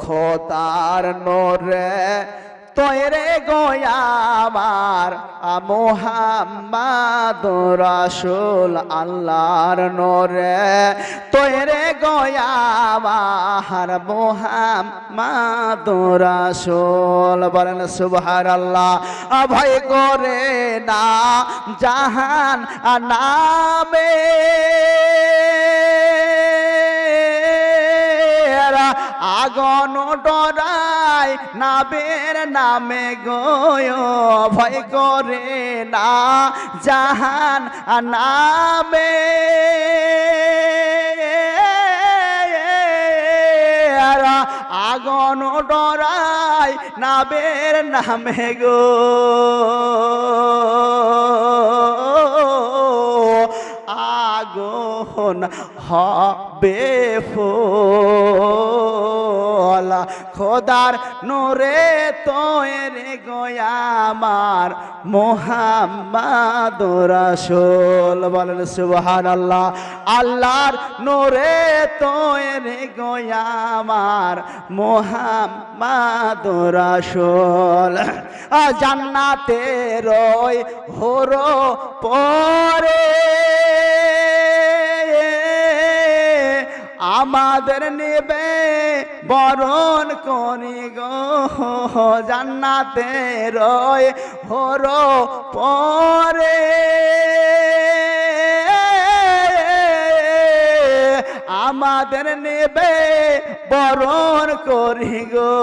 খোদার নোরে, তৈরে গোয়ামার মোহাম্মদ রাসুল আল্লাহর নোরে। তৈরে গোয়ামার মোহাম্মদ রাসুল। বলেন সুবহান আল্লাহ ভয় করে না জাহান নামে। আগন ডরাই নাবের নামে গয় ভয় করে না জাহান নামে। আগন ডরাই নাবের নামে গো। আগুন হবে ফোলা। খোদার নোরে তৈরে গোয়ামার মোহাম্মদ রাসূল। বলেন সুবহান আল্লাহ আল্লাহর নোরে তৈরে গোয়ামার মোহাম্মদ রাসূল। জান্নাতে রয় হরো পরে আমাদের নেবে বরণ করি গো। জান্নাতে রয় হর পরে। আমাদের নেবে বরণ করি গো।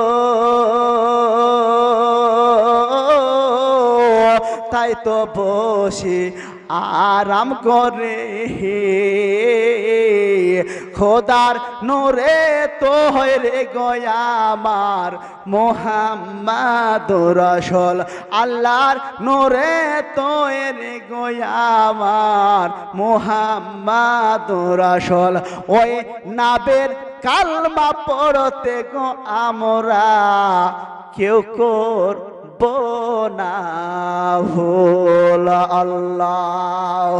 তাই তো বসে আরাম করে খোদার নোরে তো হয় রে গয়ামার মোহাম্মদ রসল। আল্লাহর নোরে তো রে গয়ামার মোহাম্মদ রসল। ওই নাবের কালমা পড়তে গো আমরা কেউ করব না ভোল আল্লাহ।